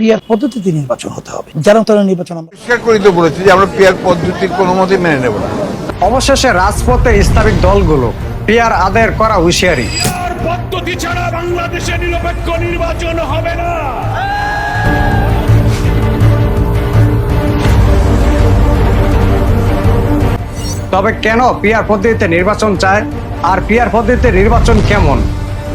Peer পদ্ধতিতে নির্বাচন হতে হবে। যারা তারা নির্বাচন আমরা পরিষ্কার করে তো বলেছি যে আমরা পিয়ার পদ্ধতির কোনো মতে মেনে নেব না। অবশেষে রাজপথে ইসলামিক দলগুলো পিয়ার আদায়ের করা হুঁশিয়ারি। আর পদ্ধতি ছাড়া বাংলাদেশে নিরপেক্ষ নির্বাচন হবে না। তবে কেন পিয়ার পদ্ধতিতে নির্বাচন চায়? আর পিয়ার পদ্ধতিতে নির্বাচন কেমন?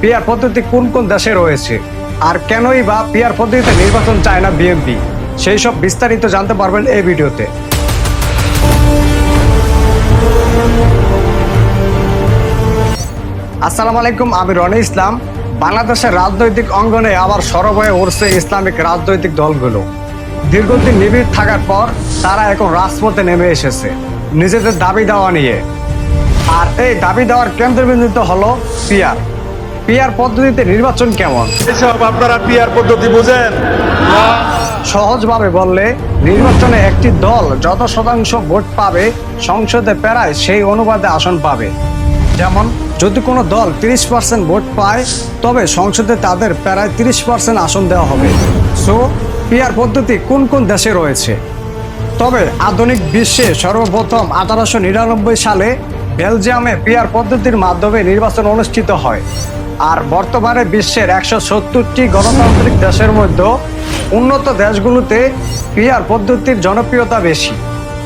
পিয়ার পদ্ধতি কোন কোন দেশে রয়েছে? আর কেনই বা পিয়ার পদ্ধতিতে নির্বাচন চায় না বিএনপি? সেই সব বিস্তারিত জানতে পারবেন এই ভিডিওতে। আসসালামু আলাইকুম, আমি রনি ইসলাম। বাংলাদেশের রাজনৈতিক অঙ্গনে আবার সরব হয়ে উঠছে ইসলামিক রাজনৈতিক দলগুলো। দীর্ঘদিন নিবিড় থাকার পর তারা এখন রাজপথে নেমে এসেছে, নিজেদের দাবি দেওয়া নিয়ে। আর এই দাবি দেওয়ার কেন্দ্রবিন্দুতে হলো পিয়ার পিয়ার পদ্ধতিতে নির্বাচন কেমন? এসব আপনারা পিয়ার পদ্ধতি বুঝেন? সহজভাবে বললে নির্বাচনে একটি দল যত শতাংশ ভোট পাবে সংসদে প্রায় সেই অনুপাতে আসন পাবে। যেমন যদি কোনো দল তিরিশ পার্সেন্ট ভোট পায় তবে সংসদে তাদের প্রায় তিরিশ পার্সেন্ট আসন দেওয়া হবে। সো পিয়ার পদ্ধতি কোন কোন দেশে রয়েছে? তবে আধুনিক বিশ্বে সর্বপ্রথম আঠারোশো নিরানব্বই সালে বেলজিয়ামে পিয়ার পদ্ধতির মাধ্যমে নির্বাচন অনুষ্ঠিত হয়। আর বর্তমানে বিশ্বের একশো সত্তরটি গণতান্ত্রিক দেশের মধ্যে উন্নত দেশগুলোতে পিয়ার পদ্ধতির জনপ্রিয়তা বেশি।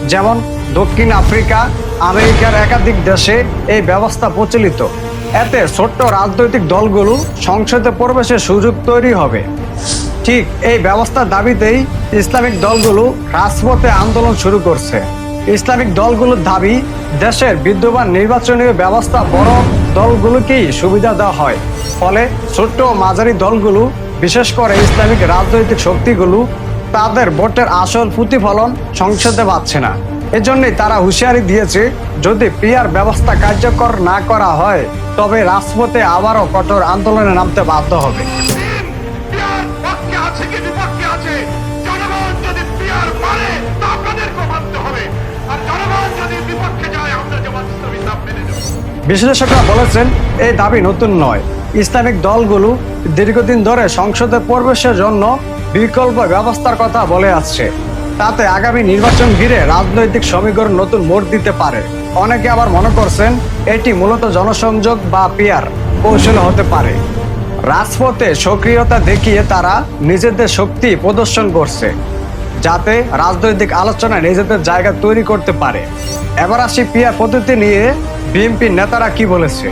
যেমন দক্ষিণ আফ্রিকা, আমেরিকার একাধিক দেশে এই ব্যবস্থা প্রচলিত। এতে ছোট্ট রাজনৈতিক দলগুলো সংসদে প্রবেশের সুযোগ তৈরি হবে। ঠিক এই ব্যবস্থার দাবিতেই ইসলামিক দলগুলো রাজপথে আন্দোলন শুরু করছে। ইসলামিক দলগুলোর দাবি, দেশের বিদ্যমান নির্বাচনীয় ব্যবস্থা বড় দলগুলোকেই সুবিধা দেওয়া হয়। ফলে ছোট্ট মাঝারি দলগুলো, বিশেষ করে ইসলামিক রাজনৈতিক শক্তিগুলো, তাদের ভোটের আসল প্রতিফলন সংসদে পাচ্ছে না। এজন্যই তারা হুঁশিয়ারি দিয়েছে, যদি পিয়ার ব্যবস্থা কার্যকর না করা হয়, তবে রাজপথে আবারও কঠোর আন্দোলনে নামতে বাধ্য হবে। বিশ্লেষকরা বলেছেন, এই দাবি নতুন নয়। ইসলামিক দলগুলো দীর্ঘদিন ধরে সংসদে প্রবেশের জন্য বিকল্প ব্যবস্থার কথা বলে আসছে। তাতে আগামী নির্বাচন ঘিরে রাজনৈতিক সমীকরণ নতুন মোড় দিতে পারে। অনেকে আবার মনে করছেন, এটি মূলত জনসংযোগ বা পিয়ার কৌশল হতে পারে। রাজপথে সক্রিয়তা দেখিয়ে তারা নিজেদের শক্তি প্রদর্শন করছে। যাতে রাজনৈতিক আলোচনায় নিজেদের জায়গা তৈরি করতে পারে। এবার আসি পিয়ার পদ্ধতি নিয়ে বিএনপির নেতারা কি বলেছে।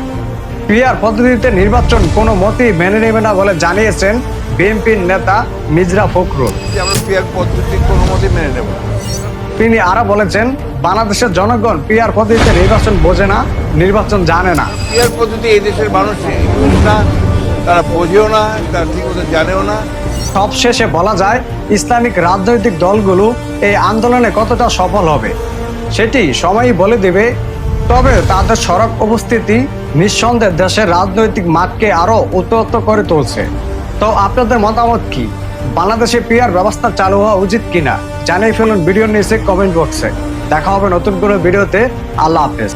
পিয়ার পদ্ধতিতে নির্বাচন কোনো মতেই মেনে নেবে না বলে জানিয়েছেন বিএনপির নেতা মিজরা ফখরুল। যে আমরা পিয়ার পদ্ধতির কোনো মেনে নেব না? তিনি আরও বলেছেন বাংলাদেশের জনগণ পিয়ার পদ্ধতিতে নির্বাচন বোঝে না নির্বাচন জানে না। পিয়ার পদ্ধতি এই দেশের মানুষ তারা বোঝেও না তারা ঠিক মতো জানেও না। সব শেষে বলা যায় ইসলামিক রাজনৈতিক দলগুলো এই আন্দোলনে কতটা সফল হবে। সেটি সময়ই বলে দেবে, তবে তাদের সড়ক উপস্থিতি নিঃসন্দেহে দেশের রাজনৈতিক মাঠকে আরও উত্তপ্ত করে তুলছে। তো আপনাদের মতামত কি? বাংলাদেশে পিয়ার ব্যবস্থা চালু হওয়া উচিত কিনা? জানিয়ে ফেলুন ভিডিও নিচে কমেন্ট বক্সে দেখা হবে নতুন কোনো ভিডিওতে। আল্লাহ হাফেজ।